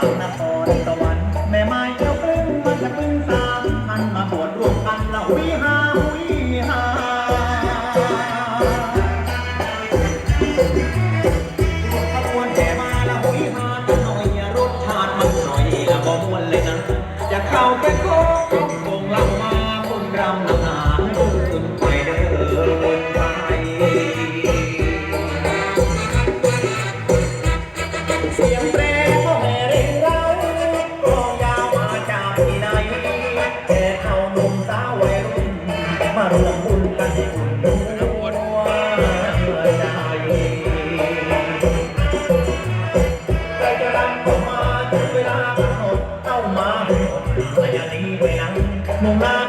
างนครสวรรค์แม่ไม้เจ้าพึ่งมันจะปึ้งตามพันมาบวชร่วมกันละวิหาวิหาบวนแห่มาละวิหารหน่อยรสชาติมันหน่อยละบ่มวนเลยนะจะเข้าแก่โคกโงลำมาคนรำนาคุณไปเด้นไปเสียงเพลง ใจ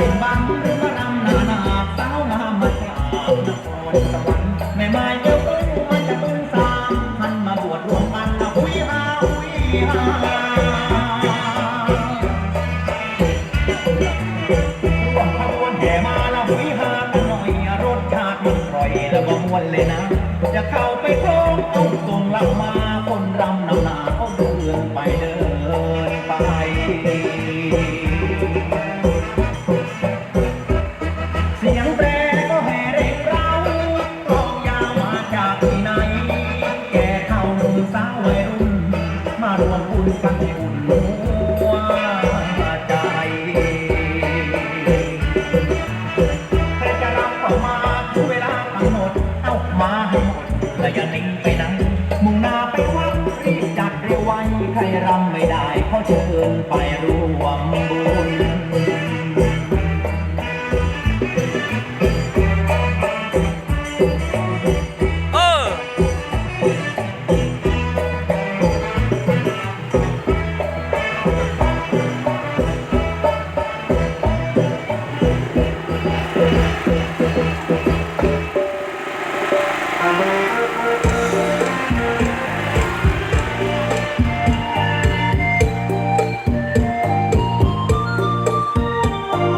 เป็นบังหรือมารำนานาสาวงามมาจากนครสวรรค์แม่ไม้เจ้าเอ้ยมันจะเป็นสามพันมาบวชรวมกันนะหุยฮาหุยฮาร่วมขบวนแห่มาละหุยฮากันหน่อยรสชาติมันอร่อยแล้วก็มวนเลยนะ จะเข้าไปโค้งเอาส่งลำมา ดวงบุญกันอุ่นหัวใจใครจะรับเข้ามาทุกเวลาทั้งหมด เอามาให้หมดแต่อย่านิ่งไปนั่นมุ่งหน้าไปวัดรีบจัดเร็วไว้ใครรำไม่ได้เพราะเชิญไปร่วมบุญเออ